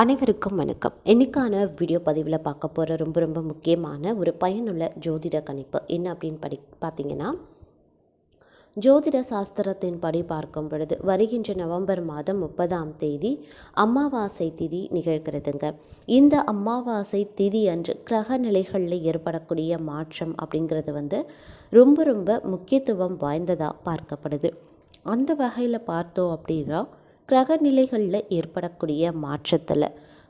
அனைவருக்கும் வணக்கம். இன்றைக்கான வீடியோ பதிவில் பார்க்க போகிற ரொம்ப ரொம்ப முக்கியமான ஒரு பயனுள்ள ஜோதிட கணிப்பு என்ன அப்படின்னு படி பார்த்தீங்கன்னா ஜோதிட சாஸ்திரத்தின்படி பார்க்கும் பொழுது வருகின்ற நவம்பர் மாதம் முப்பதாம் தேதி அமாவாசை திதி நிகழ்கிறதுங்க. இந்த அமாவாசை திதி அன்று கிரக நிலைகளில் ஏற்படக்கூடிய மாற்றம் அப்படிங்கிறது வந்து ரொம்ப ரொம்ப முக்கியத்துவம் வாய்ந்ததாக பார்க்கப்படுது. அந்த வகையில் பார்த்தோம் அப்படின்னா கிரக நிலைகளில் ஏற்படக்கூடிய மாற்றத்தில்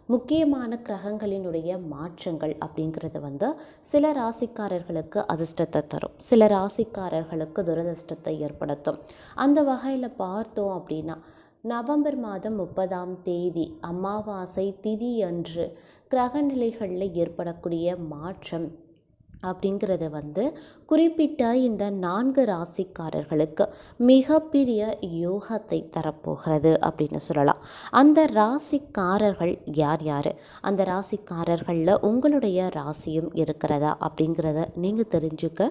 முக்கியமான கிரகங்களினுடைய மாற்றங்கள் அப்படிங்கிறது வந்து சில ராசிக்காரர்களுக்கு அதிர்ஷ்டத்தை தரும். சில ராசிக்காரர்களுக்கு துரதிர்ஷ்டத்தை ஏற்படுத்தும். அந்த வகையில் பார்த்தோம் அப்படின்னா நவம்பர் மாதம் முப்பதாம் தேதி அமாவாசை திதி அன்று கிரகநிலைகளில் ஏற்படக்கூடிய மாற்றம் அப்படிங்கிறத வந்து குறிப்பிட்ட இந்த நான்கு ராசிக்காரர்களுக்கு மிகப்பெரிய யோகத்தை தரப்போகிறது அப்படின்னு சொல்லலாம். அந்த ராசிக்காரர்கள் யார் யார்? அந்த ராசிக்காரர்களில் உங்களுடைய ராசியும் இருக்கிறதா அப்படிங்கிறத நீங்கள் தெரிஞ்சுக்க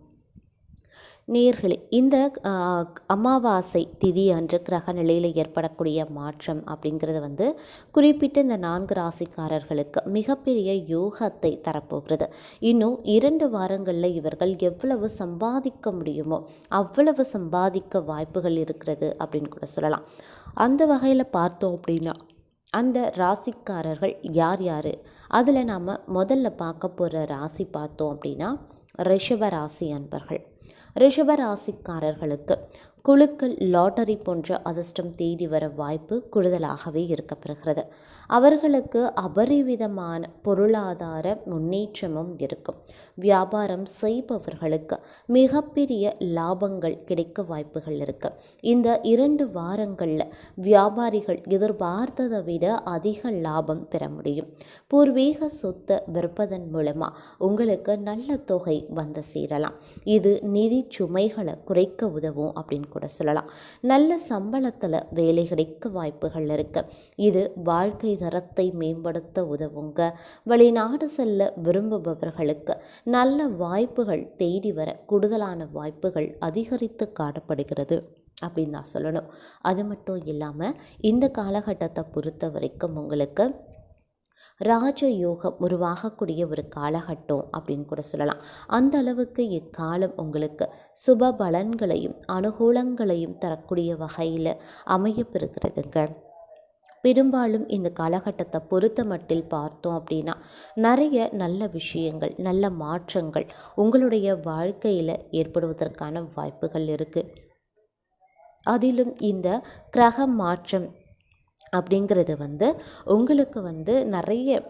நேர்களே இந்த அமாவாசை திதி அன்று கிரக நிலையில் ஏற்படக்கூடிய மாற்றம் அப்படிங்கிறது வந்து குறிப்பிட்ட இந்த நான்கு ராசிக்காரர்களுக்கு மிகப்பெரிய யோகத்தை தரப்போகிறது. இன்னும் இரண்டு வாரங்களில் இவர்கள் எவ்வளவு சம்பாதிக்க முடியுமோ அவ்வளவு சம்பாதிக்க வாய்ப்புகள் இருக்கிறது அப்படின்னு கூட சொல்லலாம். அந்த வகையில் பார்த்தோம் அப்படின்னா அந்த ராசிக்காரர்கள் யார் யார்? அதில் நாம் முதல்ல பார்க்க போகிற ராசி பார்த்தோம் அப்படின்னா ரிஷப ராசி அன்பர்கள். ரிஷப ராசிக்காரர்களுக்கு குழுக்கள் லாட்டரி போன்ற அதிர்ஷ்டம் தேடி வர வாய்ப்பு கூடுதலாகவே இருக்கப்படுகிறது அவர்களுக்கு அபரிவிதமான பொருளாதார முன்னேற்றமும் இருக்கும். வியாபாரம் செய்பவர்களுக்கு மிகப்பெரிய லாபங்கள் கிடைக்க வாய்ப்புகள் இருக்கு. இந்த இரண்டு வாரங்களில் வியாபாரிகள் எதிர்பார்த்ததை விட அதிக லாபம் பெற முடியும். பூர்வீக சொத்தை விற்பதன் மூலமாக உங்களுக்கு நல்ல தொகை வந்து சேரலாம். இது நிதி சுமைகளை குறைக்க உதவும் அப்படின்னு கூட சொல்லலாம். நல்ல சம்பளத்தில் வேலை கிடைக்க வாய்ப்புகள் இருக்கு. இது வாழ்க்கை தரத்தை மேம்படுத்த உதவுங்க. வெளிநாடு செல்ல விரும்புபவர்களுக்கு நல்ல வாய்ப்புகள் தேடி வர கூடுதலான வாய்ப்புகள் அதிகரித்து காணப்படுகிறது அப்படின்னு நான் சொல்லணும். அது மட்டும் இல்லாமல் இந்த காலகட்டத்தை பொறுத்த வரைக்கும் உங்களுக்கு ராஜயோகம் உருவாகக்கூடிய ஒரு காலகட்டம் அப்படின்னு கூட சொல்லலாம். அந்த அளவுக்கு இக்காலம் உங்களுக்கு சுப பலன்களையும் அனுகூலங்களையும் தரக்கூடிய வகையில் அமையப்பெறுகிறதுங்க. பெரும்பாலும் இந்த காலகட்டத்தை பொறுத்த மட்டில் பார்த்தோம் அப்படின்னா நிறைய நல்ல விஷயங்கள் நல்ல மாற்றங்கள் உங்களுடைய வாழ்க்கையில் ஏற்படுவதற்கான வாய்ப்புகள் இருக்குது அதிலும் இந்த கிரக மாற்றம் அப்படிங்கிறது வந்து உங்களுக்கு வந்து நிறைய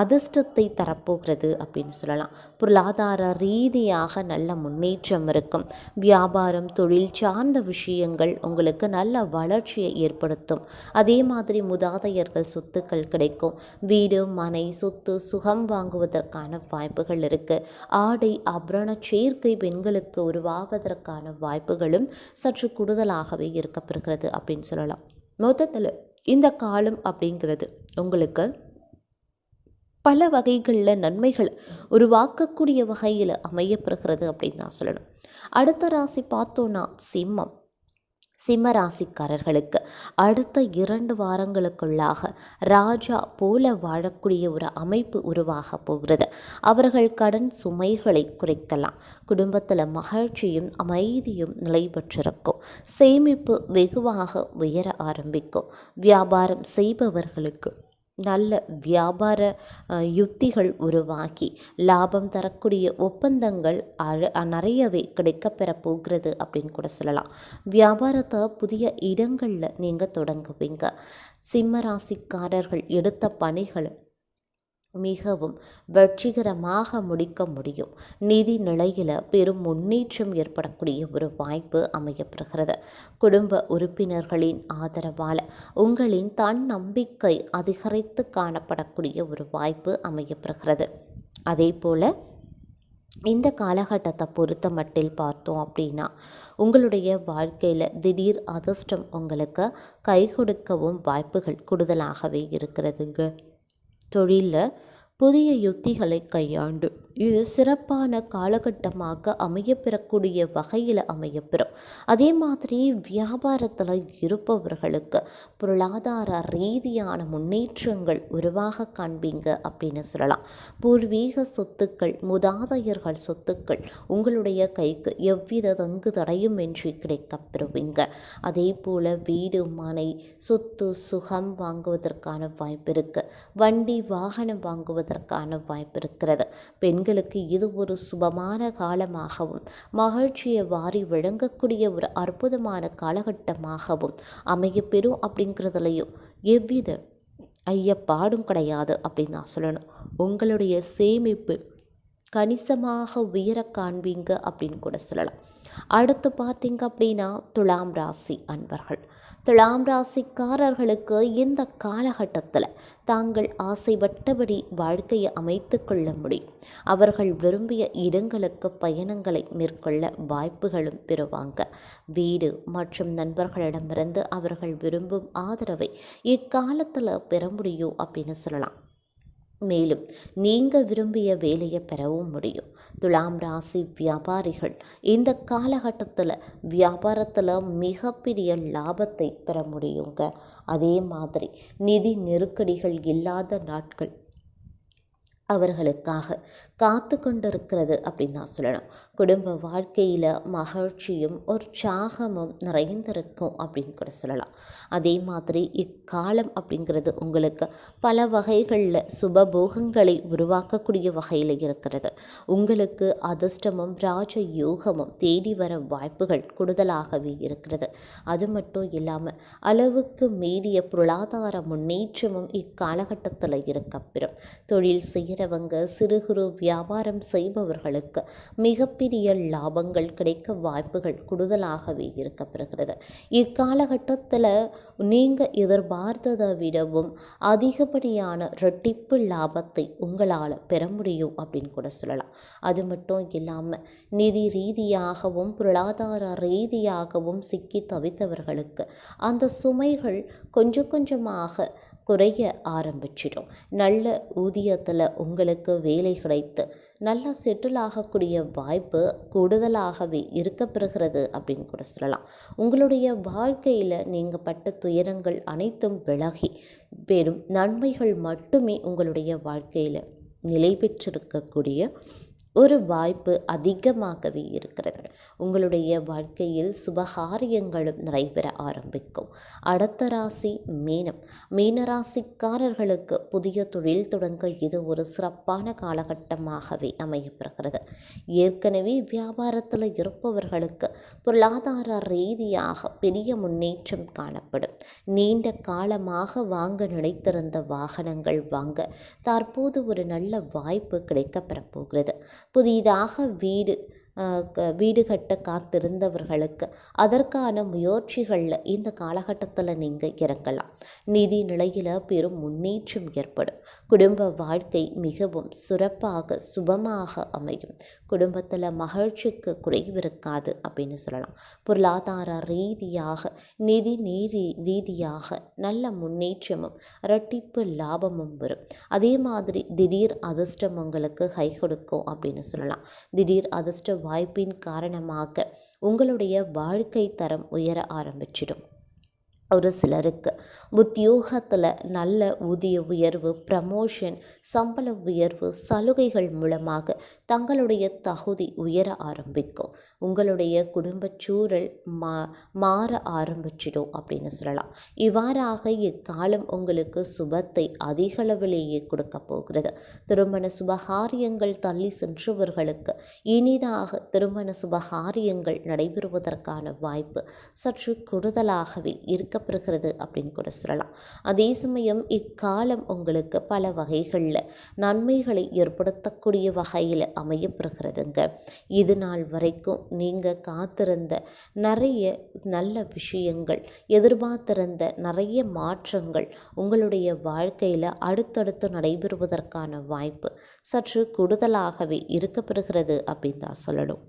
அதிர்ஷ்டத்தை தரப்போகிறது அப்படின்னு சொல்லலாம். பொருளாதார ரீதியாக நல்ல முன்னேற்றம் இருக்கும். வியாபாரம் தொழில் சார்ந்த விஷயங்கள் உங்களுக்கு நல்ல வளர்ச்சியை ஏற்படுத்தும். அதே மாதிரி முதாதையர்கள் சொத்துக்கள் கிடைக்கும். வீடு மனை சொத்து சுகம் வாங்குவதற்கான வாய்ப்புகள் இருக்குது ஆடை ஆபரண சேர்க்கை பெண்களுக்கு உருவாவதற்கான வாய்ப்புகளும் சற்று கூடுதலாகவே இருக்கப்படுகிறது அப்படின்னு சொல்லலாம். மொத்தத்தில் இந்த காலம் அப்படிங்கிறது உங்களுக்கு பல வகைகளில் நன்மைகள் உருவாக்கக்கூடிய வகையில் அமையப்படுகிறது அப்படின்னு நான் சொல்லணும். அடுத்த ராசி பார்த்தோன்னா சிம்மம். சிம்ம ராசிக்காரர்களுக்கு அடுத்த இரண்டு வாரங்களுக்குள்ளாக ராஜா போல வாழக்கூடிய ஒரு அமைப்பு உருவாக போகிறது. அவர்கள் கடன் சுமைகளை குறைக்கலாம். குடும்பத்தில் மகிழ்ச்சியும் அமைதியும் நிலை பெற்றிருக்கும். சேமிப்பு வெகுவாக உயர ஆரம்பிக்கும். வியாபாரம் செய்பவர்களுக்கு நல்ல வியாபார யுக்திகள் உருவாக்கி லாபம் தரக்கூடிய ஒப்பந்தங்கள் நிறையவே கிடைக்கப்பெற போகிறது அப்படின்னு கூட சொல்லலாம். வியாபாரத்தை புதிய இடங்களில் நீங்கள் தொடங்குவீங்க. சிம்ம ராசிக்காரர்கள் எடுத்த பணிகளை மிகவும் வெற்றிகரமாக முடிக்க முடியும். நிதி நிலையில் பெரும் முன்னேற்றம் ஏற்படக்கூடிய ஒரு வாய்ப்பு அமையப்படுகிறது குடும்ப உறுப்பினர்களின் ஆதரவால் உங்களின் தன்னம்பிக்கை அதிகரித்து காணப்படக்கூடிய ஒரு வாய்ப்பு அமையப்படுகிறது அதே போல் இந்த காலகட்டத்தை பொறுத்த மட்டில் பார்த்தோம் அப்படின்னா உங்களுடைய வாழ்க்கையில் திடீர் அதிர்ஷ்டம் உங்களுக்கு கை கொடுக்கவும் வாய்ப்புகள் கூடுதலாகவே இருக்கிறதுங்க. தொழிலில் புதிய யுத்திகளை கையாண்டு இது சிறப்பான காலகட்டமாக அமையப்பெறக்கூடிய வகையில் அமையப்பெறும். அதே மாதிரி வியாபாரத்தில் இருப்பவர்களுக்கு பொருளாதார ரீதியான முன்னேற்றங்கள் உருவாக காண்பீங்க அப்படின்னு சொல்லலாம். பூர்வீக சொத்துக்கள் முதாதையர்கள் சொத்துக்கள் உங்களுடைய கைக்கு எவ்வித தங்கு தடையும் என்று கிடைக்கப்பெறுவீங்க அதே போல் வீடு மனை சொத்து சுகம் வாங்குவதற்கான வாய்ப்பு இருக்குது வண்டி வாகனம் வாங்குவதற்கான வாய்ப்பு இருக்கிறது. பெண்கள் பெண்களுக்கு இது ஒரு சுபமான காலமாகவும் மகிழ்ச்சியை வாரி வழங்கக்கூடிய ஒரு அற்புதமான காலகட்டமாகவும் அமையப்பெறும் அப்படிங்கிறதுலையும் எவ்வித ஐயப்பாடும் கிடையாது அப்படின்னு நான் சொல்லணும். உங்களுடைய சேமிப்பு கணிசமாக உயர காண்பீங்க அப்படின்னு கூட சொல்லலாம். அடுத்து பார்த்தீங்க அப்படின்னா துலாம் ராசி அன்பர்கள். துலாம் ராசிக்காரர்களுக்கு இந்த காலகட்டத்தில் தாங்கள் ஆசைப்பட்டபடி வாழ்க்கையை அமைத்து கொள்ள முடியும். அவர்கள் விரும்பிய இடங்களுக்கு பயணங்களை மேற்கொள்ள வாய்ப்புகளும் பெறுவாங்க. வீடு மற்றும் நண்பர்களிடமிருந்து அவர்கள் விரும்பும் ஆதரவை இக்காலத்தில் பெற முடியும் அப்படின்னு சொல்லலாம். மேலும் நீங்கள் விரும்பிய வேலையை பெறவும் முடியும். துலாம் ராசி வியாபாரிகள் இந்த காலகட்டத்தில் வியாபாரத்தில் மிகப்பெரிய லாபத்தை பெற முடியுங்க. அதே மாதிரி நிதி நெருக்கடிகள் இல்லாத நாட்கள் அவர்களுக்காக காத்து கொண்டிருக்கிறது அப்படின்னு நான் சொல்லணும். குடும்ப வாழ்க்கையில் மகிழ்ச்சியும் உற்சாகமும் நிறைந்திருக்கும் அப்படின்னு கூட சொல்லலாம். அதே மாதிரி இக்காலம் அப்படிங்கிறது உங்களுக்கு பல வகைகளில் சுபபோகங்களை உருவாக்கக்கூடிய வகையில் இருக்கிறது. உங்களுக்கு அதிர்ஷ்டமும் ராஜ யோகமும் தேடி வர வாய்ப்புகள் கூடுதலாகவே இருக்கிறது. அது மட்டும் இல்லாமல் அளவுக்கு மீறிய பொருளாதார முன்னேற்றமும் இக்காலகட்டத்தில் இருக்கப்பெறும் தொழில் செய்கிறவங்க சிறு குறு வியாபாரம் செய்பவர்களுக்கு மிகப்பெரிய லாபங்கள் கிடைக்க வாய்ப்புகள் கூடுதலாகவே இருக்கப்படுகிறது இக்காலகட்டத்தில் நீங்கள் எதிர்பார்த்ததை விடவும் அதிகப்படியான ரெட்டிப்பு லாபத்தை உங்களால் பெற முடியும் அப்படின்னு கூட சொல்லலாம். அது மட்டும் இல்லாமல் நிதி ரீதியாகவும் பொருளாதார ரீதியாகவும் சிக்கி தவித்தவர்களுக்கு அந்த சுமைகள் கொஞ்சம் கொஞ்சமாக குறைய ஆரம்பிச்சிடும். நல்ல ஊதியத்தில் உங்களுக்கு வேலை கிடைத்து நல்லா செட்டில் ஆகக்கூடிய வாய்ப்பு கூடுதலாகவே இருக்கப்பெறுகிறது அப்படின்னு கூட சொல்லலாம். உங்களுடைய வாழ்க்கையில் நீங்கள் பட்ட துயரங்கள் அனைத்தும் விலகி பெரும் நன்மைகள் மட்டுமே உங்களுடைய வாழ்க்கையில் நிலை பெற்றிருக்கக்கூடிய ஒரு வாய்ப்பு அதிகமாகவே இருக்கிறது. உங்களுடைய வாழ்க்கையில் சுபகாரியங்களும் நடைபெற ஆரம்பிக்கும். அடுத்த ராசி மீனம். மீனராசிக்காரர்களுக்கு புதிய தொழில் தொடங்க இது ஒரு சிறப்பான காலகட்டமாகவே அமையப்படுகிறது ஏற்கனவே வியாபாரத்தில் இருப்பவர்களுக்கு பொருளாதார ரீதியாக பெரிய முன்னேற்றம் காணப்படும். நீண்ட காலமாக வாங்க நினைத்திருந்த வாகனங்கள் வாங்க தற்போது ஒரு நல்ல வாய்ப்பு கிடைக்கப்பெறப் போகிறது புதிதாக வீடு. வீடு கட்ட காத்திருந்தவர்களுக்கு அதற்கான முயற்சிகளில் இந்த காலகட்டத்தில் நீங்கள் இறங்கலாம். நிதி நிலையில் பெரும் முன்னேற்றம் ஏற்படும். குடும்ப வாழ்க்கை மிகவும் சிறப்பாக சுபமாக அமையும். குடும்பத்தில் மகிழ்ச்சிக்கு குறைவு இருக்காது அப்படின்னு சொல்லலாம். பொருளாதார ரீதியாக நிதி நீதி ரீதியாக நல்ல முன்னேற்றமும் இரட்டிப்பு லாபமும் வரும். அதே மாதிரி திடீர் அதிர்ஷ்டம் உங்களுக்கு கை கொடுக்கும் அப்படின்னு சொல்லலாம். திடீர் அதிர்ஷ்ட வாய்ப்பின் காரணமாக உங்களுடைய வாழ்க்கை தரம் உயர ஆரம்பிச்சிடும். ஒரு சிலருக்கு உத்தியோகத்தில் நல்ல ஊதிய உயர்வு ப்ரமோஷன் சம்பள உயர்வு சலுகைகள் மூலமாக தங்களுடைய தகுதி உயர ஆரம்பிக்கும். உங்களுடைய குடும்பச் சூழல் மா மாற ஆரம்பிச்சிடும் அப்படின்னு சொல்லலாம். இவ்வாறாக இக்காலம் உங்களுக்கு சுபத்தை அதிகளவிலேயே கொடுக்க போகிறது. திருமண சுபகாரியங்கள் தள்ளி சென்றவர்களுக்கு இனிதாக திருமண சுபகாரியங்கள் நடைபெறுவதற்கான வாய்ப்பு சற்று கூடுதலாகவே இருக்கப்படுகிறது இருக்கப்பெறுகிறது அப்படின்னு கூட சொல்லலாம். அதே சமயம் இக்காலம் உங்களுக்கு பல வகைகளில் நன்மைகளை ஏற்படுத்தக்கூடிய வகையில் அமையப்பெறுகிறதுங்க இது நாள் வரைக்கும் நீங்கள் காத்திருந்த நிறைய நல்ல விஷயங்கள் எதிர்பார்த்திருந்த நிறைய மாற்றங்கள் உங்களுடைய வாழ்க்கையில் அடுத்தடுத்து நடைபெறுவதற்கான வாய்ப்பு சற்று கூடுதலாகவே இருக்கப்பெறுகிறது அப்படின்னு தான் சொல்லணும்.